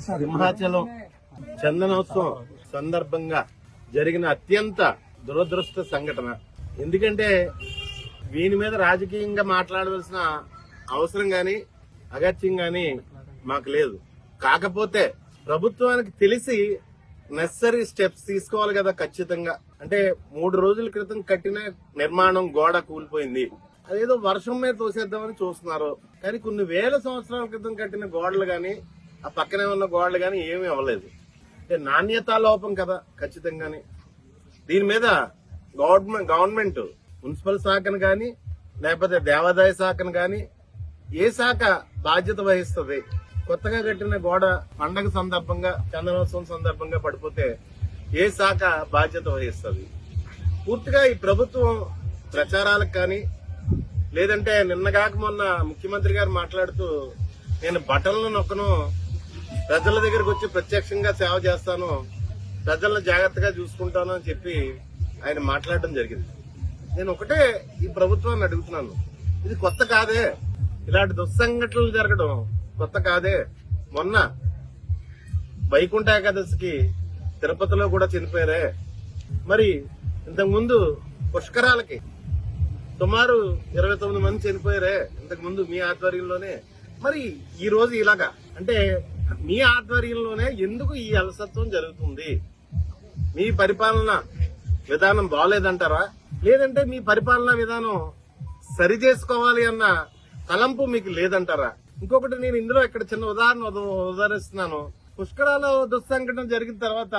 సింహాచలం చందనోత్సవం సందర్భంగా జరిగిన అత్యంత దురదృష్ట సంఘటన. ఎందుకంటే వీని మీద రాజకీయంగా మాట్లాడవలసిన అవసరం గాని అగత్యం గాని మాకు లేదు. కాకపోతే ప్రభుత్వానికి తెలిసి నెసరీ స్టెప్స్ తీసుకోవాలి కదా ఖచ్చితంగా. అంటే మూడు రోజుల క్రితం కట్టిన నిర్మాణం గోడ కూలిపోయింది. అదేదో వర్షం మీద తోసేద్దామని చూస్తున్నారు. కానీ కొన్ని వేల సంవత్సరాల క్రితం కట్టిన గోడలు కానీ ఆ పక్కనే ఉన్న గోడలు కానీ ఏమీ అవ్వలేదు. అంటే నాణ్యతా లోపం కదా ఖచ్చితంగానే. దీని మీద గవర్నమెంట్ గవర్నమెంట్ మున్సిపల్ శాఖను కానీ లేకపోతే దేవాదాయ శాఖను కానీ ఏ శాఖ బాధ్యత వహిస్తుంది? కొత్తగా కట్టిన గోడ పండగ సందర్భంగా చందనోత్సవం సందర్భంగా పడిపోతే ఏ శాఖ బాధ్యత వహిస్తుంది? పూర్తిగా ఈ ప్రభుత్వం ప్రచారాలకు కానీ లేదంటే నిన్నగాక మొన్న ముఖ్యమంత్రి గారు మాట్లాడుతూ నేను బటన్లు నొక్కను ప్రజల దగ్గరకు వచ్చి ప్రత్యక్షంగా సేవ చేస్తాను ప్రజలను జాగ్రత్తగా చూసుకుంటాను అని చెప్పి ఆయన మాట్లాడడం జరిగింది. నేను ఒకటే ఈ ప్రభుత్వాన్ని అడుగుతున్నాను. ఇది కొత్త కాదే. ఇలాంటి దుస్సంఘటనలు జరగడం కొత్త కాదే. మొన్న వైకుంఠ ఏకాదశికి తిరుపతిలో కూడా చనిపోయారే. మరి ఇంతకుముందు పుష్కరాలకి సుమారు ఇరవై తొమ్మిది మంది చనిపోయారే ఇంతకుముందు మీ ఆధ్వర్యంలోనే. మరి ఈ రోజు ఇలాగా అంటే మీ ఆధ్వర్యంలోనే ఎందుకు ఈ అలసత్వం జరుగుతుంది? మీ పరిపాలన విధానం బాగలేదంటారా లేదంటే మీ పరిపాలనా విధానం సరి చేసుకోవాలి అన్న తలంపు మీకు లేదంటారా? ఇంకొకటి నేను ఇందులో ఇక్కడ చిన్న ఉదాహరణ ఉదహరిస్తున్నాను ఉదాహరిస్తున్నాను. పుష్కరాల దుస్సంఘటన జరిగిన తర్వాత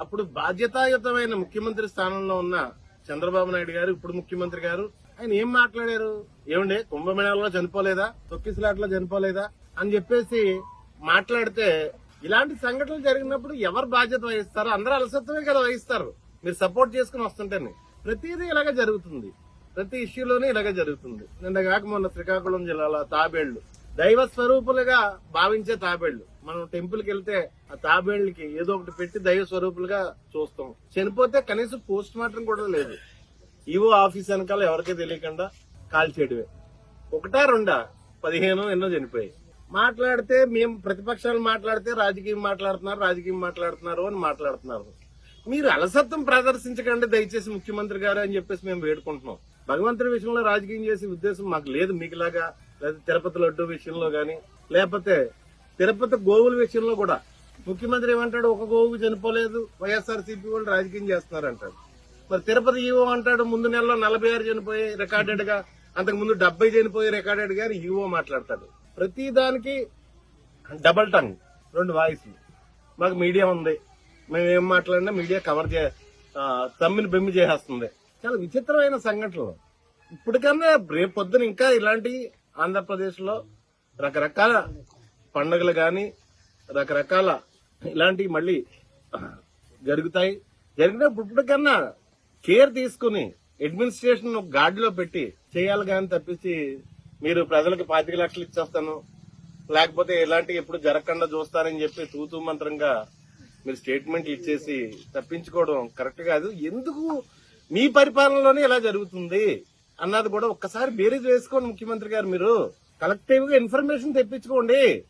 అప్పుడు బాధ్యతాయుతమైన ముఖ్యమంత్రి స్థానంలో ఉన్న చంద్రబాబు నాయుడు గారు ఇప్పుడు ముఖ్యమంత్రి గారు ఆయన ఏం మాట్లాడారు? ఏమండే కుంభమేళాలో చనిపోలేదా? తొక్కిసలాట్లో చనిపోలేదా? అని చెప్పేసి మాట్లాడితే ఇలాంటి సంఘటనలు జరిగినప్పుడు ఎవరు బాధ్యత వహిస్తారో? అందరూ అలసత్వమే కదా వహిస్తారు. మీరు సపోర్ట్ చేసుకుని వస్తుంటేనే. ప్రతిదీ ఇలాగే జరుగుతుంది. ప్రతి ఇష్యూలోనే ఇలాగే జరుగుతుంది. నిన్న కాక మొన్న శ్రీకాకుళం జిల్లాలో తాబేళ్ళు. దైవ స్వరూపులుగా భావించే తాబేళ్ళు. మనం టెంపుల్కి వెళ్తే ఆ తాబేళ్ళకి ఏదో ఒకటి పెట్టి దైవ స్వరూపులుగా చూస్తాం. చనిపోతే కనీసం పోస్ట్ మార్టం కూడా లేదు. ఈవో ఆఫీస్ వెనకాల ఎవరికీ తెలియకుండా కాల్చేయడమే. ఒకటా రెండా? పదిహేను ఎన్నో చనిపోయాయి. మాట్లాడితే మేము ప్రతిపక్షాలు మాట్లాడితే రాజకీయం మాట్లాడుతున్నారు రాజకీయం మాట్లాడుతున్నారు అని మాట్లాడుతున్నారు. మీరు అలసత్వం ప్రదర్శించకండి దయచేసి ముఖ్యమంత్రి గారు అని చెప్పేసి మేము వేడుకుంటున్నాం. భగవంతుడి విషయంలో రాజకీయం చేసే ఉద్దేశం మాకు లేదు మీకులాగా లేదా తిరుపతి లడ్డు విషయంలో గాని లేకపోతే తిరుపతి గోవుల విషయంలో కూడా. ముఖ్యమంత్రి ఏమంటాడు ఒక గోవుకు చనిపోలేదు వైఎస్ఆర్ సిపి వాళ్ళు రాజకీయం చేస్తున్నారంటాడు. మరి తిరుపతి ఈవో అంటాడు ముందు నెలలో నలభై ఆరు చనిపోయి రికార్డెడ్గా అంతకు ముందు డెబ్బై చనిపోయి రికార్డెడ్గా ఈవో మాట్లాడతాడు. ప్రతి దానికి డబల్ టంగ్ రెండు వాయిస్లు మాకు మీడియా ఉంది. మేము ఏం మాట్లాడినా మీడియా కవర్ చే తమ్మిని బెమ్మి చేసేస్తుంది. చాలా విచిత్రమైన సంఘటనలు. ఇప్పటికన్నా రేపు పొద్దున ఇంకా ఇలాంటి ఆంధ్రప్రదేశ్లో రకరకాల పండుగలు కానీ రకరకాల ఇలాంటివి మళ్ళీ జరుగుతాయి. జరిగినప్పుడు ఇప్పటికన్నా కేర్ తీసుకుని అడ్మినిస్ట్రేషన్ గాడిలో పెట్టి చేయాలి కానీ తప్పించి మీరు ప్రజలకు పాతిక లక్షలు ఇచ్చేస్తాను. లేకపోతే ఇలాంటి ఎప్పుడు జరగకుండా చూస్తారని చెప్పి తూతూ మంత్రంగా మీరు స్టేట్మెంట్ ఇచ్చేసి తప్పించుకోవడం కరెక్ట్ కాదు. ఎందుకు? మీ పరిపాలనలోనే ఇలా జరుగుతుంది అన్నది కూడా ఒక్కసారి బేరీజ్ వేసుకోండి ముఖ్యమంత్రి గారు మీరు. కలెక్టివ్గా ఇన్ఫర్మేషన్ తెప్పించుకోండి.